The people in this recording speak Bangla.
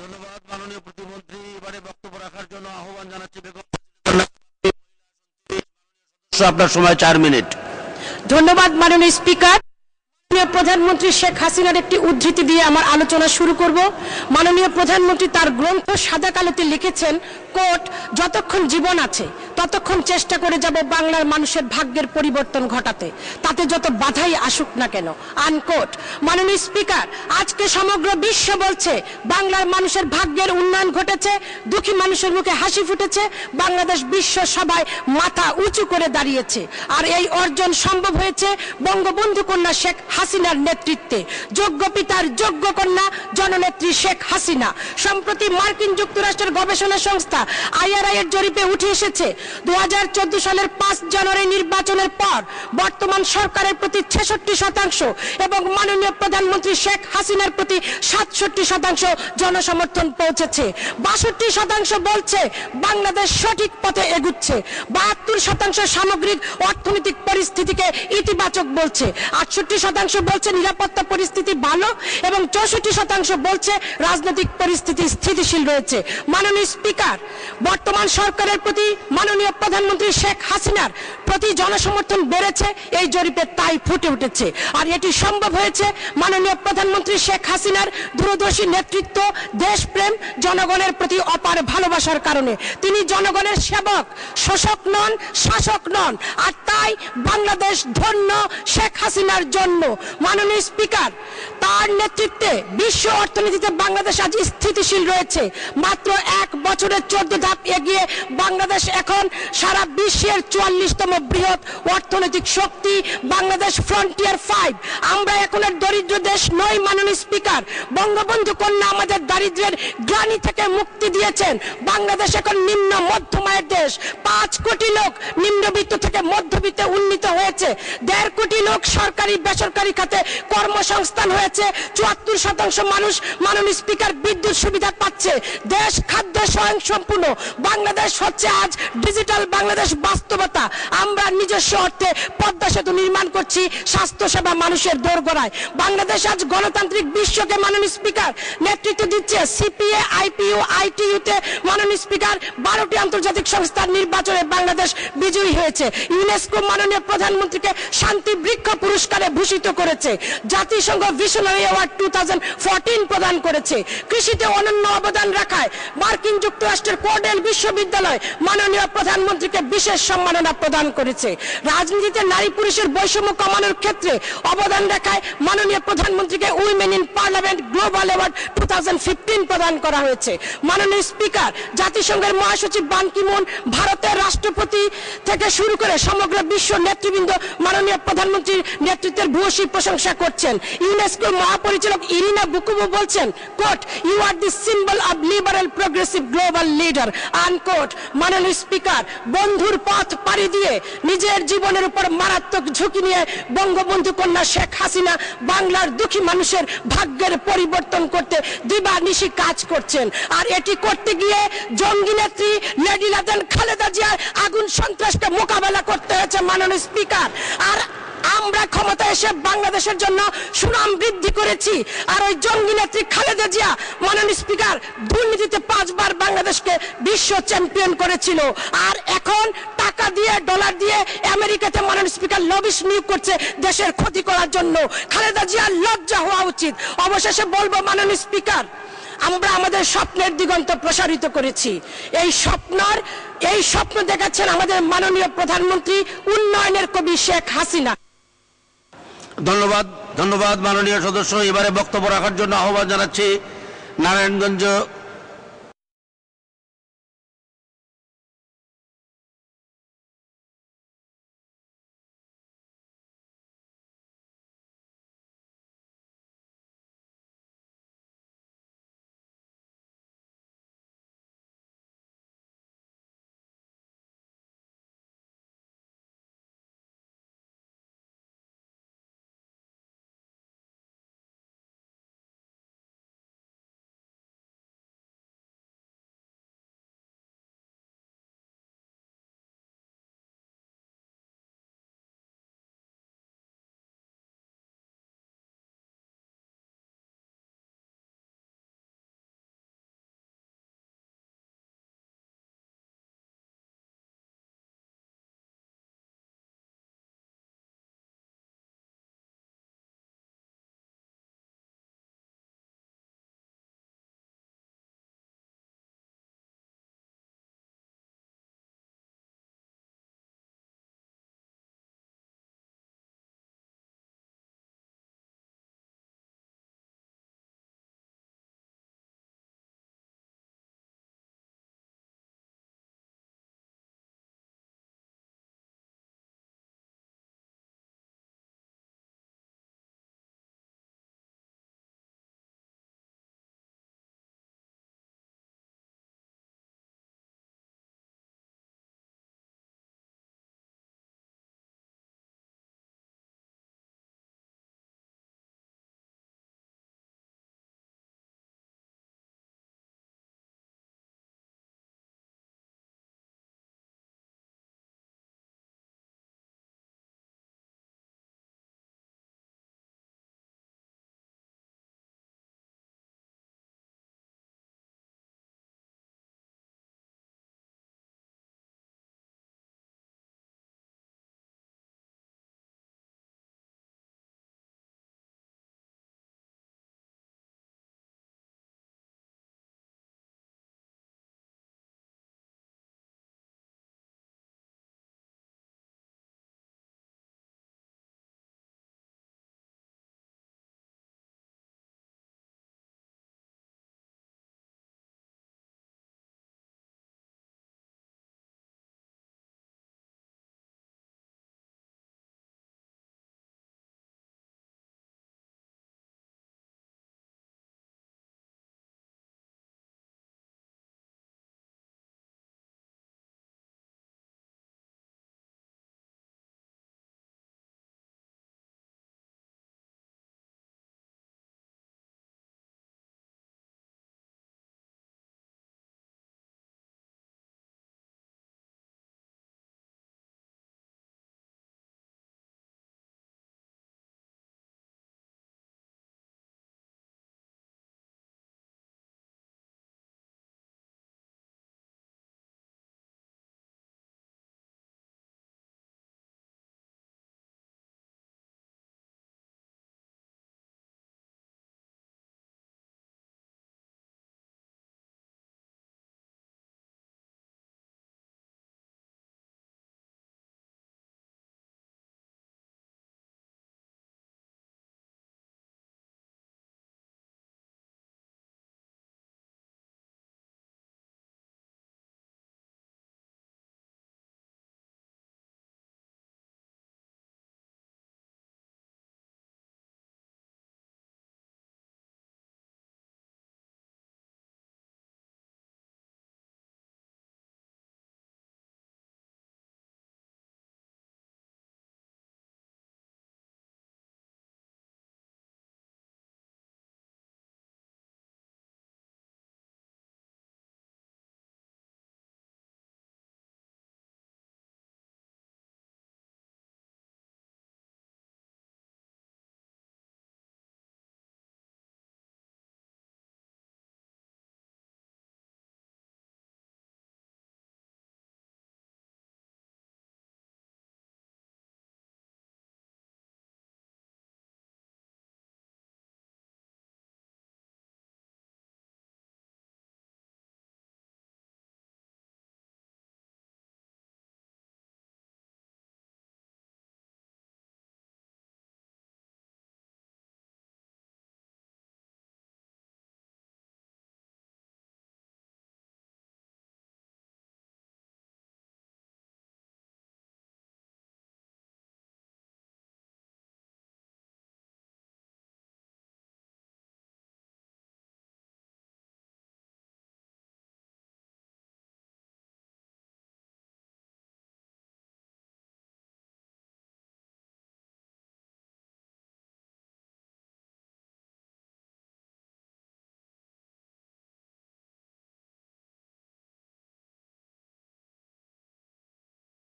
ধন্যবাদ মাননীয় প্রতিমন্ত্রী এবারে বক্তব্য রাখার জন্য আহ্বান জানাচ্ছি বেগম। আপনার সময় চার মিনিট। ধন্যবাদ মাননীয় স্পিকার। প্রধানমন্ত্রী শেখ হাসিনার একটি উদ্ধৃতি দিয়ে আমার আলোচনা শুরু করব। মাননীয় প্রধানমন্ত্রী তার গ্রন্থ সাদা কালোতে লিখেছেন, কোর্ট, যতক্ষণ জীবন আছে, ততক্ষণ চেষ্টা করে যাব বাংলার মানুষের ভাগ্যের পরিবর্তন ঘটাতে। তাতে যত বাধাই আসুক না কেন। আনকোট মাননীয় স্পিকার, আজকে সমগ্র বিশ্ব বলছে, বাংলার মানুষের ভাগ্যের উন্নয়ন ঘটেছে, দুঃখী মানুষের মুখে হাসি ফুটেছে, বাংলাদেশ বিশ্ব সবাই মাথা উঁচু করে দাঁড়িয়েছে। আর এই অর্জন সম্ভব হয়েছে বঙ্গবন্ধু কন্যা শেখ হাসিনার নেতৃত্বে। যোগ্য পিতার যোগ্য কন্যা জননেত্রী শেখ হাসিনা। সম্প্রতি মার্কিন যুক্তরাষ্ট্রের গবেষণা সংস্থা আইআরআই এর জরিপে উঠে এসেছে দু হাজার চোদ্দ সালের পাঁচ জানুয়ারি নির্বাচনের পর বর্তমান সরকারের প্রতি ছেষট্টি শতাংশ এবং মাননীয় প্রধানমন্ত্রী শেখ হাসিনার প্রতি সাতষট্টি শতাংশ জনসমর্থন পৌঁছেছে। বাষট্টি শতাংশ বলছে বাংলাদেশ সঠিক পথে এগুচ্ছে। বাহাত্তর শতাংশ সামগ্রিক অর্থনৈতিক পরিস্থিতিকে ইতিবাচক বলছে। আটষট্টি শতাংশ বলছে নিরাপত্তা পরিস্থিতি ভালো এবং চৌষট্টি শতাংশ বলছে রাজনৈতিক পরিস্থিতি স্থিতিশীল রয়েছে। মাননীয় স্পিকার, বর্তমান সরকারের প্রতি মাননীয় প্রধানমন্ত্রী শেখ হাসিনার প্রতি জনসমর্থন বেড়েছে, এই জরিপে তাই ফুটে উঠেছে। আর এটি সম্ভব হয়েছে মাননীয় প্রধানমন্ত্রী শেখ হাসিনার দূরদর্শী নেতৃত্ব, দেশপ্রেম, জনগণের প্রতি অপার ভালোবাসার কারণে। তিনি জনগণের সেবক, শোষক নন, শাসক নন। আর তাই বাংলাদেশ ধন্য শেখ হাসিনার জন্য মাননীয় স্পিকার, তার নেতৃত্বে বিশ্ব অর্থনীতিতে বাংলাদেশ আজ স্থিতিশীল রয়েছে। মাত্র এক বছরের চোদ্দ ধাপ এগিয়ে বাংলাদেশ এখন সারা বিশ্বের চুয়াল্লিশতম বৃহৎ অর্থনৈতিক শক্তি, বাংলাদেশ ফ্রন্টিয়ার ফাইভ আমরা এখন দরিদ্র দেশ নই, মাননীয় স্পিকার। বঙ্গবন্ধু কন্যা আমাদের দারিদ্র্যের গ্লানি থেকে মুক্তি দিয়েছেন। বাংলাদেশ এখন নিম্ন মধ্যমায়ের দেশ। পাঁচ কোটি লোক নিম্নবিত্ত থেকে মধ্যবিত্তে উন্নীত হয়েছে। দেড় কোটি লোক সরকারি, বেসরকারি খাতে কর্মসংস্থান হয়েছে। চুয়াত্তর শতাংশ মানুষ মাননীয় স্পিকার বিদ্যুৎ সুবিধা পাচ্ছে। দেশ খাদ্য স্বয়ং সম্পূর্ণ বাংলাদেশ হচ্ছে আজ ডিজিটাল বাংলাদেশ বাস্তবতা। আমরা নিজস্ব অর্থে পদ্মা সেতু নির্মাণ করছি স্বাস্থ্য সেবা মানুষের দোরগোড়ায়। বাংলাদেশ আজ গণতান্ত্রিক বিশ্বকে মাননীয় স্পিকার নেতৃত্ব দিচ্ছে। সিপিএ আইপিইউ আইটিইউতে মাননীয় স্পিকার, বারোটি আন্তর্জাতিক সংস্থার নির্বাচনে বাংলাদেশ বিজয়ী হয়েছে। ইউনেস্কো মাননীয় প্রধানমন্ত্রীকে শান্তি বৃক্ষ পুরস্কারে ভূষিত করেছে। জাতিসংঘ ভিশনারি অ্যাওয়ার্ড টু প্রদান করেছে। কৃষিতে অনন্য অবদান রাখায় মার্কিন যুক্তরাষ্ট্রের কোর্ডেল বিশ্ববিদ্যালয় মাননীয় প্রধানমন্ত্রীকে বিশেষ সম্মাননা প্রদান করেছে। রাজনীতিতে নারী পুরুষের বৈষম্য কমানোর ক্ষেত্রে অবদান রাখায় মাননীয় প্রধানমন্ত্রীকে women in parliament global award to প্রদান করা হয়েছে। মাননীয় স্পিকার জাতিসংঘের মহাসচিব বান কিমুন ভারতের রাষ্ট্রপতি থেকে শুরু করে সমগ্র বিশ্ব নেতৃবৃন্দ, মাননীয় প্রধানমন্ত্রীর নেতৃত্বের ভূয়সী প্রশংসা করছেন। ইউনেস্কোর মহাপরিচালক ইরিনা বুকুবো বলছেন quote you are the symbol of liberal progressive global leader unquote মাননীয় স্পিকার বন্ধুর পথ পাড়ি দিয়ে নিজের জীবনের উপর মারাত্মক ঝুঁকি নিয়ে বঙ্গবন্ধু কন্যা শেখ হাসিনা বাংলার দুঃখী মানুষের ভাগ্যের পরিবর্তন করতে দিবা নিশি কাজ করছেন। আর এটি করতে গিয়ে জঙ্গি নেত্রী লেডি লাদেন খালেদা জিয়ার আগুন সন্ত্রাসকে মোকাবেলা করতে হয়েছে মাননীয় স্পিকার। আর আমরা ক্ষমতা এসে বাংলাদেশের জন্য সুনাম বৃদ্ধি করেছি। আর ওই জঙ্গি নেত্রী খালেদা জিয়া মাননীয় স্পিকার দুর্নীতিতে পাঁচবার বাংলাদেশকে বিশ্ব চ্যাম্পিয়ন করেছিল। আর এখন টাকা দিয়ে, ডলার দিয়ে আমেরিকাতে মাননীয় স্পিকার লবিস নিয়োগ করছে দেশের ক্ষতি করার জন্য। খালেদা জিয়ার লজ্জা হওয়া উচিত। অবশেষে বলব মাননীয় স্পিকার আমরা আমাদের স্বপ্নের দিগন্ত প্রসারিত করেছি। এই স্বপ্নর এই স্বপ্ন দেখাচ্ছেন আমাদের মাননীয় প্রধানমন্ত্রী উন্নয়নের কবি শেখ হাসিনা। ধন্যবাদ ধন্যবাদ মাননীয় সদস্য। এবারে বক্তব্য রাখার জন্য আহ্বান জানাচ্ছি নারায়ণগঞ্জ